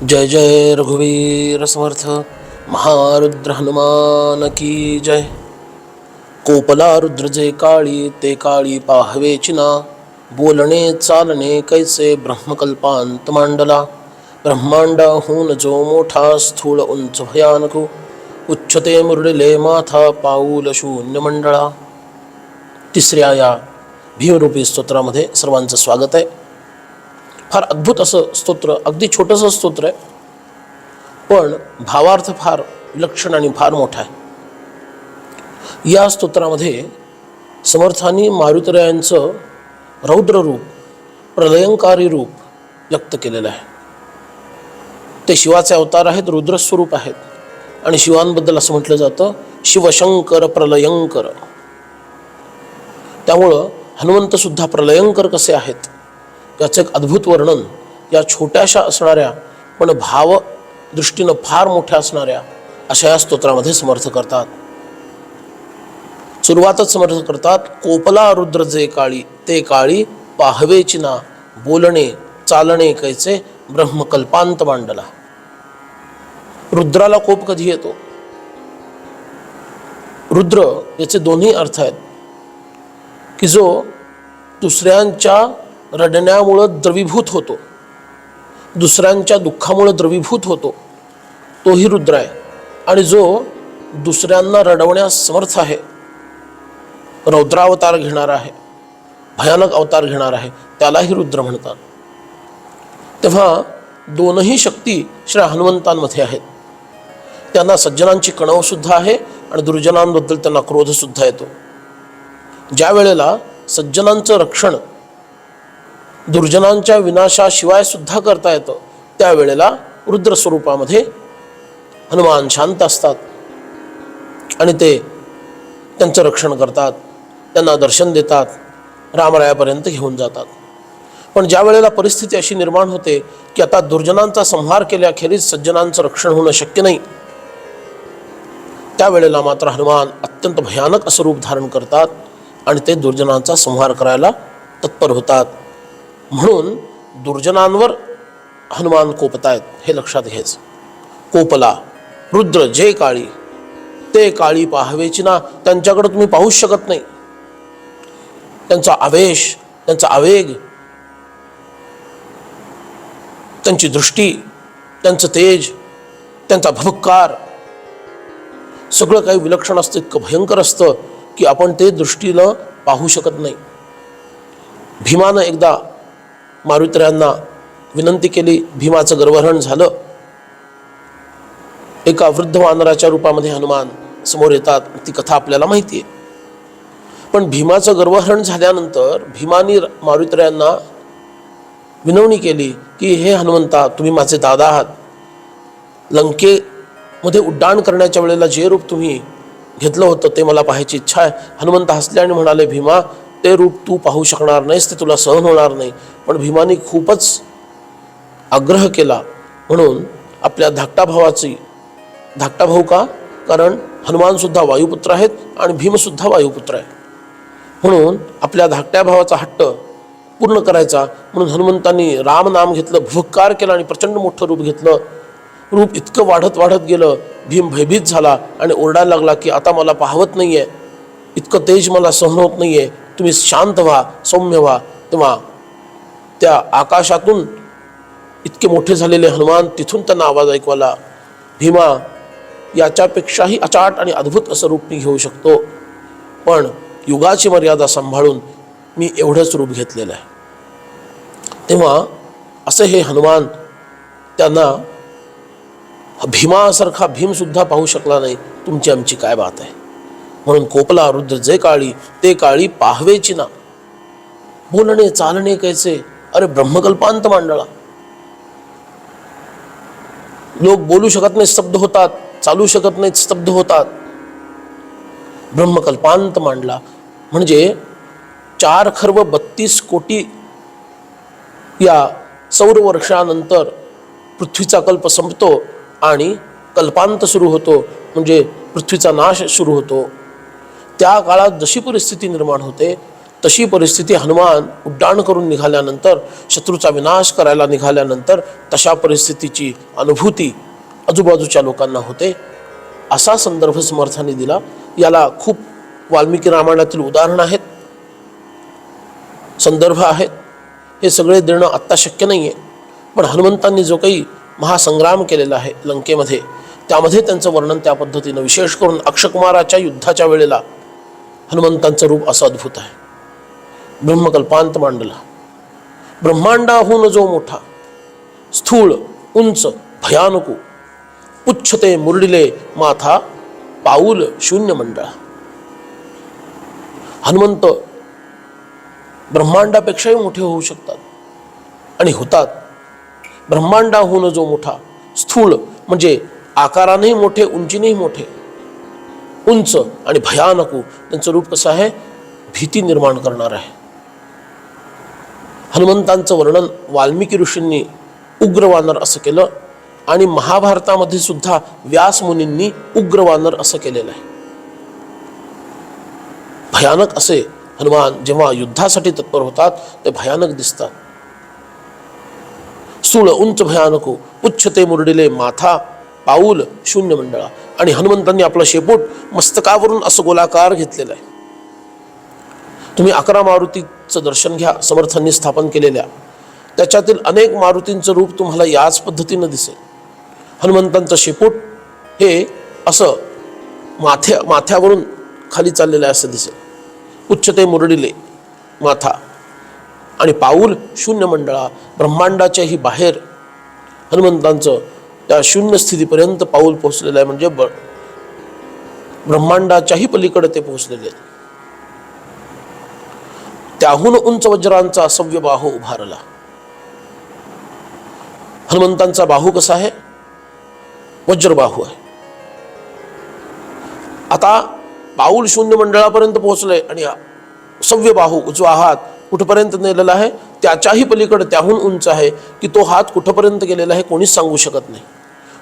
जय जय रघुवीर समर्थ महारुद्र हनुमान की जय। कोपला रुद्र जे काळी ते काळी पाहवेचिना बोलणे चालणे कैसे ब्रह्मकल्पांत मांडला। ब्रह्मांडाहून जो मोठा स्थूळ उंच भयानक उच्छते मुरडिले माथा पाऊल शून्य मंडळा। तिसऱ्या या भीमरूपी स्तोत्रामध्ये सर्वांचं स्वागत आहे। फार अद्भुत असं स्तोत्र अगदी छोटंसं स्तोत्र आहे. पण भावार्थ फार विलक्षण आणि फार मोठा आहे. या स्तोत्रामध्ये समर्थांनी मारुतरायांचं रौद्र रूप प्रलयंकारी रूप व्यक्त केलेलं आहे. ते शिवाचे अवतार आहेत रुद्रस्वरूप आहेत. आणि शिवांबद्दल असं म्हटलं जातं शिवशंकर प्रलयंकर. त्यामुळं हनुमंतसुद्धा प्रलयंकर कसे आहेत? याचं एक अद्भुत वर्णन या छोट्याशा असणाऱ्या पण भाव दृष्टीनं फार मोठ्या असणाऱ्या अशा या स्तोत्रामध्ये समर्थ करतात. सुरुवातच समर्थ करतात कोपला रुद्र जे काळी ते काळी पाहवेची ना बोलणे चालणे कैचे ब्रह्मकल्पांत मांडला. रुद्राला कोप कधी येतो? रुद्र याचे दोन्ही अर्थ आहेत की जो दुसऱ्यांच्या रडण्यामुळं द्रवीभूत होतो. दुसऱ्यांच्या दुःखामुळं द्रवीभूत होतो. तोही रुद्र आहे. आणि जो दुसऱ्यांना रडवण्यास समर्थ आहे रौद्रावतार घेणार आहे भयानक अवतार घेणार आहे त्यालाही रुद्र म्हणतात. तेव्हा दोनही शक्ती श्री हनुमंतांमध्ये आहेत. त्यांना सज्जनांची कणवसुद्धा आहे आणि दुर्जनांबद्दल त्यांना क्रोधसुद्धा येतो. ज्या वेळेला सज्जनांचं रक्षण दुर्जनांच्या विनाशाशिवाय सुद्धा करता येतं. त्यावेळेला रुद्र स्वरूपामध्ये हनुमान शांत असतात. आणि ते त्यांचं रक्षण करतात. त्यांना दर्शन देतात. रामरायापर्यंत घेऊन जातात. पण ज्या वेळेला परिस्थिती अशी निर्माण होते की आता दुर्जनांचा संहार केल्याखेरीज सज्जनांचं रक्षण होणं शक्य नाही त्यावेळेला मात्र हनुमान अत्यंत भयानक असं रूप धारण करतात आणि ते दुर्जनांचा संहार करायला तत्पर होतात. म्हणून दुर्जनांवर हनुमान कोपतायत हे लक्षात घ्यायचं. कोपला रुद्र जे काळी ते काळी पाहावेची ना त्यांच्याकडे तुम्ही पाहूच शकत नाही. त्यांचा आवेश त्यांचा आवेग त्यांची दृष्टी त्यांचं तेज त्यांचा भभक्कार सगळं काही विलक्षण असतं इतकं भयंकर असतं की आपण ते दृष्टीनं पाहू शकत नाही. भीमानं एकदा मारुतऱ्यांना विनंती केली भीमाचं गर्वहरण झालं. एका वृद्ध वानराच्या रूपामध्ये हनुमान समोर येतात. ती कथा आपल्याला माहिती आहे. पण भीमाचं गर्वहरण झाल्यानंतर भीमानी मारुतऱ्यांना विनवणी केली की हे हनुमंता तुम्ही माझे दादा आहात. लंकेमध्ये उड्डाण करण्याच्या वेळेला जे रूप तुम्ही घेतलं होतं ते मला पाहायची इच्छा आहे. हनुमंत हसले आणि म्हणाले भीमा ते रूप तू पाहू शकणार नाहीस ते तुला सहन होणार नाही. पण भीमाने खूपच आग्रह केला म्हणून आपल्या धाकटा भावाची धाकटा भाऊ का? कारण हनुमानसुद्धा वायुपुत्र आहेत आणि भीमसुद्धा वायुपुत्र आहे. म्हणून आपल्या धाकट्या भावाचा हट्ट पूर्ण करायचा. म्हणून हनुमंतांनी राम नाम घेतलं भुक्कार केला आणि प्रचंड मोठं रूप घेतलं. रूप इतकं वाढत वाढत गेलं भीम भयभीत झाला आणि ओरडायला लागला की आता मला पाहवत नाही आहे इतकं तेज मला सहन होत नाही आहे तुम्ही शांत व्हा सौम्य व्हा तेव्हा त्या आकाशातून इतके मोठे झालेले हनुमान तिथून त्यांना आवाज ऐकवाला भीमा याच्यापेक्षाही अचाट आणि अद्भुत असं रूप मी घेऊ शकतो. पण युगाची मर्यादा सांभाळून मी एवढंच रूप घेतलेलं आहे. तेव्हा असं हे हनुमान त्यांना भीमासारखा भीमसुद्धा पाहू शकला नाही. तुमची आमची काय बात आहे? म्हणून कोपला रुद्र जे काळी ते काळी पाहवेची ना. बोलणे चालणे कैसे? अरे ब्रह्मकल्पांत मांडळा लोक बोलू शकत नाही स्तब्ध होतात. चालू शकत नाहीत स्तब्ध होतात. ब्रह्मकल्पांत मांडला. म्हणजे चार खर्व बत्तीस कोटी या सौर वर्षानंतर पृथ्वीचा कल्प संपतो आणि कल्पांत सुरू होतो. म्हणजे पृथ्वीचा नाश सुरू होतो. त्या काळात जशी परिस्थिती निर्माण होते तशी परिस्थिती हनुमान उड्डाण करून निघाल्यानंतर शत्रूचा विनाश करायला निघाल्यानंतर तशा परिस्थितीची अनुभूती आजूबाजूच्या लोकांना होते. असा संदर्भ समर्थाने दिला. याला खूप वाल्मिकी रामायणातील उदाहरणं आहेत. संदर्भ आहेत. हे सगळे देणं आत्ता शक्य नाही आहे पण हनुमंतांनी जो काही महासंग्राम केलेला आहे लंकेमध्ये त्यामध्ये त्यांचं वर्णन त्या पद्धतीनं विशेष करून अक्षकुमाराच्या युद्धाच्या वेळेला हनुमंतांचं रूप असं अद्भुत आहे. ब्रह्मकल्पांत मांडला. ब्रह्मांडाहून जो मोठा स्थूळ उंच भयानकू पुच्छते मुरडिले माथा पाऊल शून्य मंडळा. हनुमंत ब्रह्मांडापेक्षाही मोठे होऊ शकतात आणि होतात. ब्रह्मांडाहून जो मोठा स्थूळ म्हणजे आकारानेही मोठे उंचीनेही मोठे उंच आणि भयानकू त्यांचं रूप कसं आहे? भीती निर्माण करणार आहे. हनुमंतांचं वर्णन वाल्मिकी ऋषींनी उग्रवानर असं केलं आणि महाभारतामध्ये सुद्धा व्यास मुनींनी उग्रवानर असं केलेलं आहे. भयानक असे हनुमान जेव्हा युद्धासाठी तत्पर होतात ते भयानक दिसतात. सुळ उंच भयानक उच्छते मुरडिले माथा पाऊल शून्य मंडळा. आणि हनुमंतांनी आपलं शेपूट मस्तकावरून असं गोलाकार घेतलेलं आहे. तुम्ही अकरा मारुतीचं दर्शन घ्या समर्थांनी स्थापन केलेल्या. त्याच्यातील अनेक मारुतींचं रूप तुम्हाला याच पद्धतीनं दिसेल. हनुमंतांचं शेपूट हे असं माथ्या माथ्यावरून खाली चाललेलं आहे असं दिसेल. उच्चते मुरडिले माथा. आणि पाऊल शून्य मंडळा ब्रह्मांडाच्याही बाहेर हनुमंतांचं त्या शून्य स्थितीपर्यंत पाऊल पोहोचलेलं आहे म्हणजे ब्रह्मांडाच्याही पलीकडे ते पोहोचलेले आहेत. त्याहून उंच वज्रांचा सव्य बाहू उभारला हनुमंतांचा बाहू कसा आहे? वज्रबाहू आहे. आता पाऊल शून्य मंडळापर्यंत पोहोचले आणि सव्य बाहू उजवा हात कुठपर्यंत नेलेला आहे? त्याच्याही पलीकडे त्याहून उंच आहे की तो हात कुठपर्यंत गेलेला आहे कोणीच सांगू शकत नाही.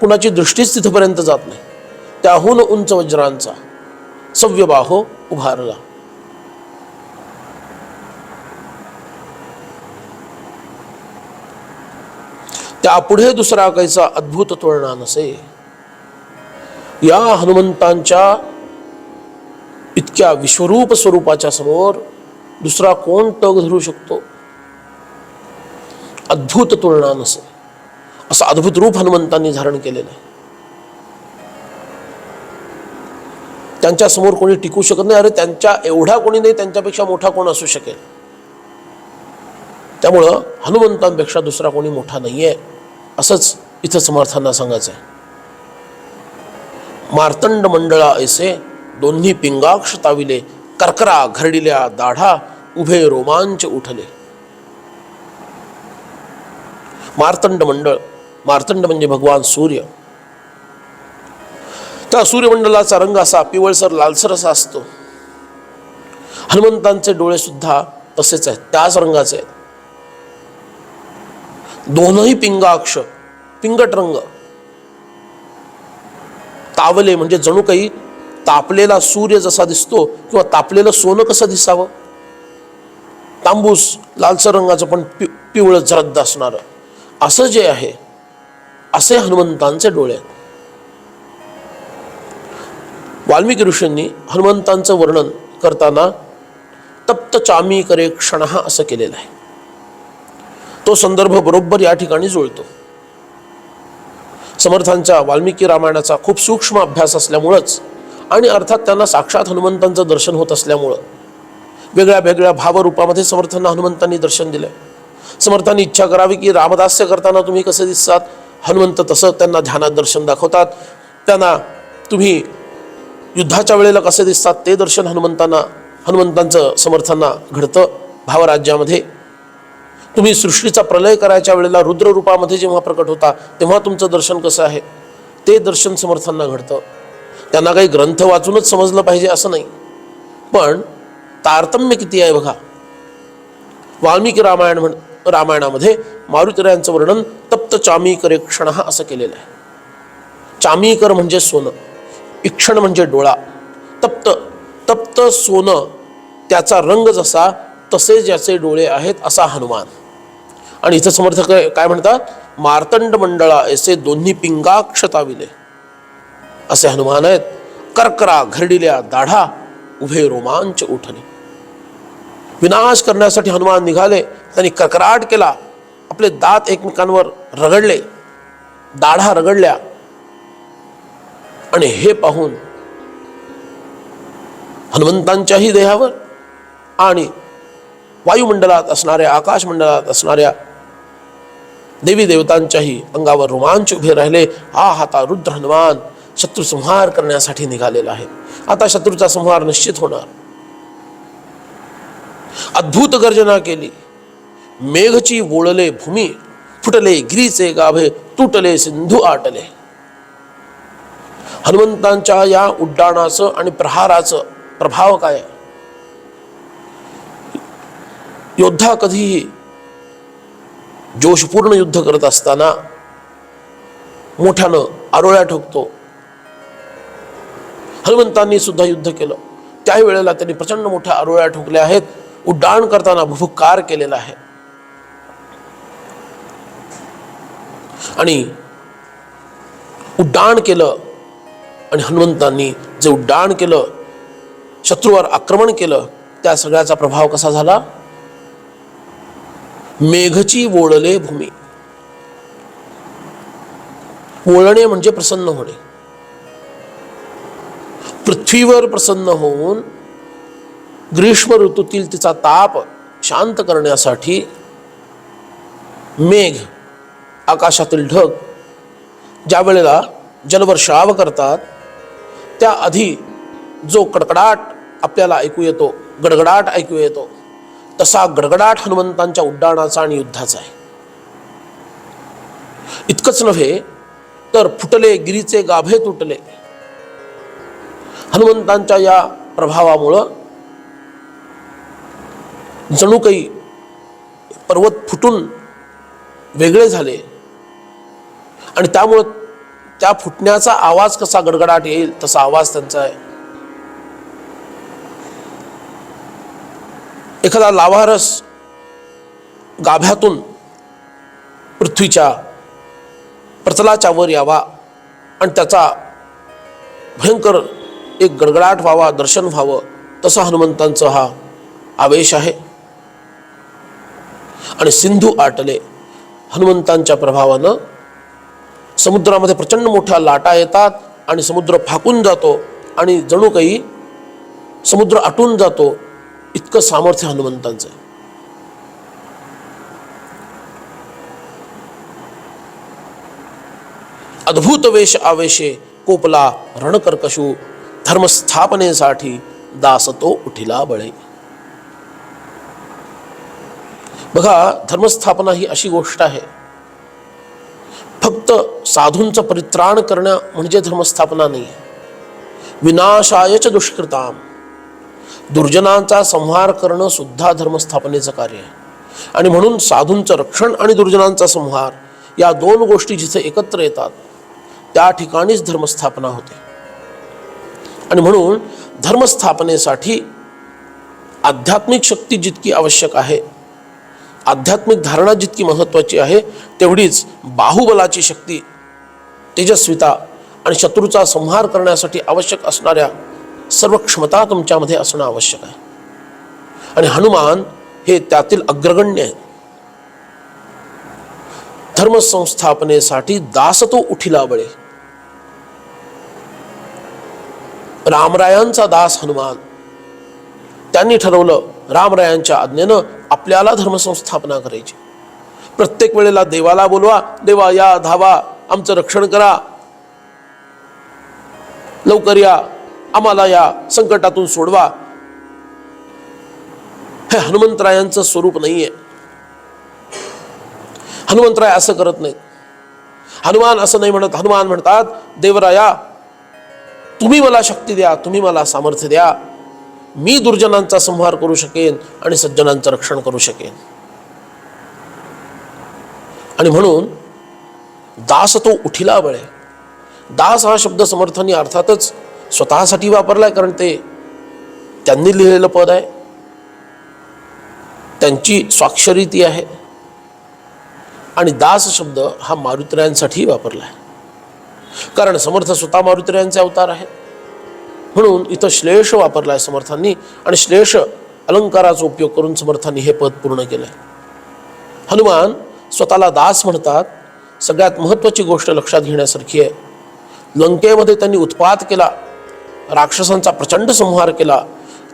कुणाची दृष्टीच तिथपर्यंत जात नाही. त्याहून उंच वज्रांचा सव्यबाहो उभारला. त्यापुढे दुसरा काहीचा अद्भुत तुलना नसे. या हनुमंतांच्या इतक्या विश्वरूप स्वरूपाच्या समोर दुसरा कोण टग धरू शकतो? अद्भुत तुलना नसे. असं अद्भुत रूप हनुमंतांनी धारण केलेलं आहे. त्यांच्यासमोर कोणी टिकू शकत नाही. अरे त्यांच्या एवढा कोणी नाही त्यांच्यापेक्षा मोठा कोण असू शकेल? त्यामुळं हनुमंतांपेक्षा दुसरा कोणी मोठा नाही आहे असंच इथं समर्थांना सांगायचं आहे मार्तंड मंडळा ऐसे दोन्ही पिंगाक्ष ताविले कर्करा घरडिल्या दाढा उभे रोमांच उठले. मार्तंड मंडळ मार्तंड म्हणजे भगवान सूर्य. त्या सूर्यमंडलाचा रंग असा पिवळसर लालसर असा असतो. हनुमंतांचे डोळे सुद्धा तसेच आहेत त्याच रंगाचे आहेत. दोनही पिंगाक्ष पिंगट रंग. तावले म्हणजे जणू काही तापलेला सूर्य जसा दिसतो किंवा तापलेलं सोनं कसं दिसावं? तांबूस लालसर रंगाचं पण पि पिवळं जरद्द असणारं. असं जे आहे असे हनुमंतांचे डोळे. वाल्मिकी ऋषींनी हनुमंतांचं वर्णन करताना तप्त चामी करे क्षण असं केलेलं आहे. तो संदर्भ बरोबर या ठिकाणी जुळतो. समर्थांच्या वाल्मिकी रामायणाचा खूप सूक्ष्म अभ्यास असल्यामुळंच आणि अर्थात त्यांना साक्षात हनुमंतांचं दर्शन होत असल्यामुळं वेगळ्या वेगळ्या भावरूपामध्ये समर्थांना हनुमंतांनी दर्शन दिलं समर्थांनी इच्छा करावी की रामदास्य करताना तुम्ही कसे दिसतात? हनुमंत तसं त्यांना ध्यानात दर्शन दाखवतात. त्यांना तुम्ही युद्धाच्या वेळेला कसे दिसतात ते दर्शन हनुमंतांना हनुमंतांचं समर्थांना घडतं भावराज्यामध्ये. तुम्ही सृष्टीचा प्रलय करायच्या वेळेला रुद्ररूपामध्ये जेव्हा प्रकट होता तेव्हा तुमचं दर्शन कसं आहे? ते दर्शन समर्थांना घडतं. त्यांना काही ग्रंथ वाचूनच समजलं पाहिजे असं नाही. पण तारतम्य किती आहे बघा. वाल्मिकी रामायण म्हण रामायणामध्ये मारुतीरायांचं वर्णन तप्त चामीकर क्षण असं केलेलं आहे. चामीकर म्हणजे सोनं इक्षण म्हणजे डोळा. तप्त तप्त सोनं त्याचा रंग जसा तसे ज्याचे डोळे आहेत असा हनुमान. आणि इथं समर्थक काय म्हणतात? मार्तंड मंडळा ऐसे दोन्ही पिंगाक्षताविले असे हनुमान आहेत कर्करा घरडिल्या दाढा उभे रोमांच उठणे. विनाश करण्यासाठी हनुमान निघाले त्यांनी कर्कराट केला आपले दात एकमेकांवर रगडले दाढा रगडल्या. आणि हे पाहून हनुमंतांच्याही देहावर आणि वायुमंडलात असणाऱ्या आकाशमंडलात असणाऱ्या देवी देवतांच्याही अंगावर रोमांच उभे राहिले. हा हाता रुद्र हनुमान शत्रू संहार करण्यासाठी निघालेला आहे. आता शत्रूचा संहार निश्चित होणार. अद्भुत गर्जना केली. मेघची वोळले भूमी फुटले गिरीचे गाभे तुटले सिंधू आटले. हनुमंतांच्या या उड्डाणाचं आणि प्रहाराचं प्रभाव काय? योद्धा कधीही जोशपूर्ण युद्ध करत असताना मोठ्यानं आरोळ्या ठोकतो. हनुमंतांनी सुद्धा युद्ध केलं. त्याही वेळेला त्यांनी प्रचंड मोठ्या आरोळ्या ठोकल्या आहेत. उड्डाण करताना भुभुकार केलेला आहे. आणि उड्डाण केलं आणि हनुमंतांनी जे उड्डाण केलं शत्रूवर आक्रमण केलं त्या सगळ्याचा प्रभाव कसा झाला? मेघची वोळले भूमी. वोळणे म्हणजे प्रसन्न होणे. पृथ्वीवर प्रसन्न होऊन ग्रीष्म ऋतूतील तिचा ताप शांत करण्यासाठी मेघ आकाशातील ढग ज्या वेळेला जलवर्षाव करतात त्याआधी जो कडकडाट आपल्याला ऐकू येतो गडगडाट ऐकू येतो तसा गडगडाट हनुमंतांच्या उड्डाणाचा आणि युद्धाचा आहे. इतकंच नव्हे तर फुटले गिरीचे गाभे तुटले. हनुमंतांच्या या प्रभावामुळं जणू काही पर्वत फुटून वेगळे झाले. आणि त्यामुळं त्या फुटण्याचा आवाज कसा गडगडाट येईल तसा आवाज त्यांचा आहे. एखादा लावारस गाभ्यातून पृथ्वीच्या प्रतलाच्या वर यावा आणि त्याचा भयंकर एक गडगडाट व्हावा दर्शन व्हावं तसा हनुमंतांचा हा आवेश आहे. आणि सिंधू आटले. हनुमंतांच्या प्रभावानं समुद्रामध्ये प्रचंड मोठ्या लाटा येतात आणि समुद्र फाकून जातो आणि जणू काही समुद्र आटून जातो. इतकं सामर्थ्य हनुमंतांचं आहे. अद्भुत वेश आवेशे कोपला रणकर्कशू धर्मस्थापनेसाठी दासतो उठिला बळे. बघा धर्मस्थापना ही अशी गोष्ट आहे. फक्त साधूंचं परित्राण करणं म्हणजे धर्मस्थापना नाही विनाशायच दुष्कृताम. दुर्जनांचा संहार करणं सुद्धा धर्मस्थापनेचं कार्य आहे. आणि म्हणून साधूंचं रक्षण आणि दुर्जनांचा संहार या दोन गोष्टी जिथे एकत्र येतात त्या ठिकाणीच धर्मस्थापना होते. आणि म्हणून धर्मस्थापनेसाठी आध्यात्मिक शक्ती जितकी आवश्यक आहे आध्यात्मिक धारणा जितकी महत्त्वाची आहे तेवढीच बाहुबलाची शक्ती तेजस्विता आणि शत्रूचा संहार करण्यासाठी आवश्यक असणाऱ्या सर्व क्षमता तुमच्यामध्ये असणं आवश्यक आहे. आणि हनुमान हे त्यातील अग्रगण्य आहेत. धर्मसंस्थापनेसाठी दास तो उठिला बळे. रामरायांचा दास हनुमान. त्यांनी ठरवलं रामरायांच्या आज्ञेनं आपल्याला धर्मसंस्थापना करायची. प्रत्येक वेळेला देवाला बोलवा देवा या धावा आमचं रक्षण करा. लवकर या आम्हाला या संकटातून सोडवा. हे हनुमंतरायांचं स्वरूप नाहीये. हनुमंतराय असं करत नाहीत. हनुमान असं नाही म्हणत हनुमान म्हणतात देवराया तुम्ही मला शक्ती द्या तुम्ही मला सामर्थ्य द्या. मी दुर्जनांचा संहार करू शकेन आणि सज्जनांचं रक्षण करू शकेन. आणि म्हणून दास तो उठिला बळे. दास हा शब्द समर्थांनी अर्थातच स्वतःसाठी वापरलाय कारण ते त्यांनी लिहिलेलं पद आहे. त्यांची स्वाक्षरी ती आहे. आणि दास शब्द हा मारुतरायांसाठी वापरला आहे कारण समर्थ स्वतः मारुतरायांचे अवतार आहेत. म्हणून इथं श्लेष वापरला आहे समर्थांनी आणि श्लेष अलंकाराचा उपयोग करून समर्थांनी हे पद पूर्ण केलं आहे हनुमान स्वतःला दास म्हणतात सगळ्यात महत्त्वाची गोष्ट लक्षात घेण्यासारखी आहे. लंकेमध्ये त्यांनी उत्पात केला राक्षसांचा प्रचंड संहार केला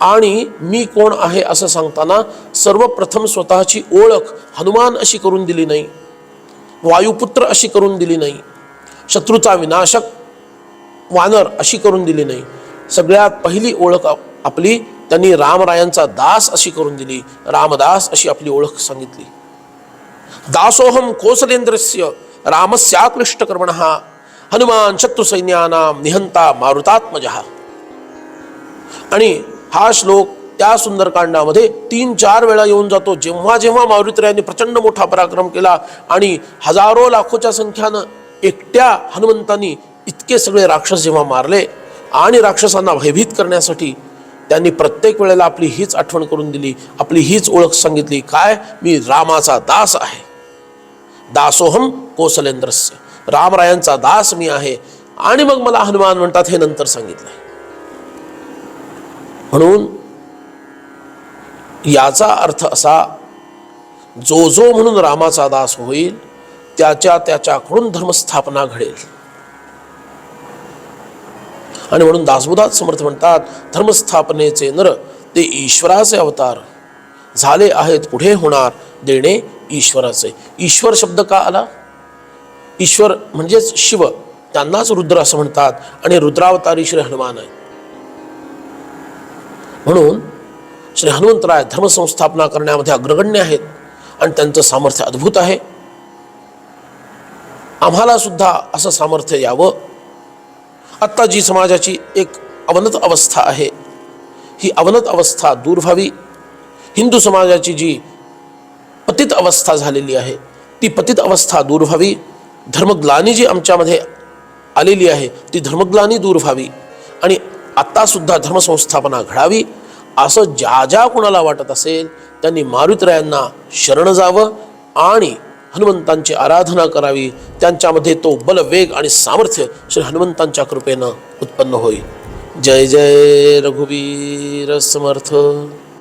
आणि मी कोण आहे असं सांगताना सर्वप्रथम स्वतःची ओळख हनुमान अशी करून दिली नाही वायुपुत्र अशी करून दिली नाही शत्रूचा विनाशक वानर अशी करून दिली नाही सगळ्यात पहिली ओळख आपली त्यांनी रामरायांचा दास अशी करून दिली. रामदास अशी आपली ओळख सांगितली. दासोहम कोसलेंद्रस्य रामस्याकृष्ट कर्मण हनुमान शत्रुसैन्याना निहंता मारुतात्मजहा आणि हा श्लोक त्या सुंदरकांडामध्ये तीन चार वेळा येऊन जातो. जेव्हा जेव्हा मारुतरायांनी प्रचंड मोठा पराक्रम केला आणि हजारो लाखोच्या संख्यानं एकट्या हनुमंतांनी इतके सगळे राक्षस जेव्हा मारले आणि राक्षसांना भयभीत करण्यासाठी त्यांनी प्रत्येक वेळेला आपली हीच आठवण करून दिली आपली हीच ओळख सांगितली काय? मी रामाचा दास आहे. दासोहम कोसलेंद्रस्य. रामरायांचा दास मी आहे. आणि मग मला हनुमान म्हणतात हे नंतर सांगितलंय. म्हणून याचा अर्थ असा जो जो म्हणून रामाचा दास होईल त्याच्या त्याच्याकडून धर्मस्थापना घडेल. आणि म्हणून दासबोधात समर्थ म्हणतात धर्मस्थापनेचे नर ते ईश्वराचे अवतार. झाले आहेत पुढे होणार देणे ईश्वराचे. ईश्वर शब्द का आला? ईश्वर म्हणजेच शिव. त्यांनाच रुद्र असं म्हणतात आणि रुद्रावतारी श्री हनुमान आहे म्हणून श्री हनुमंतराय धर्मसंस्थापना करण्यामध्ये अग्रगण्य आहेत आणि त्यांचं सामर्थ्य अद्भुत आहे. आम्हाला सुद्धा असं सामर्थ्य यावं. आत्ता जी समाजाची एक अवनत अवस्था आहे ही अवनत अवस्था दूर व्हावी. हिंदू समाजाची जी पतित अवस्था झालेली आहे ती पतित अवस्था दूर व्हावी. धर्मग्लानी जी आमच्यामध्ये आलेली आहे ती धर्मग्लानी दूर व्हावी. आणि आत्तासुद्धा धर्मसंस्थापना घडावी. असं ज्या ज्या कुणाला वाटत असेल त्यांनी मारुतरायांना शरण जावं आणि हनुमंतांची आराधना करावी. त्यांच्यामध्ये तो बल वेग आणि सामर्थ्य श्री हनुमंतांच्या कृपेनं उत्पन्न होईल. जय जय रघुवीर समर्थ.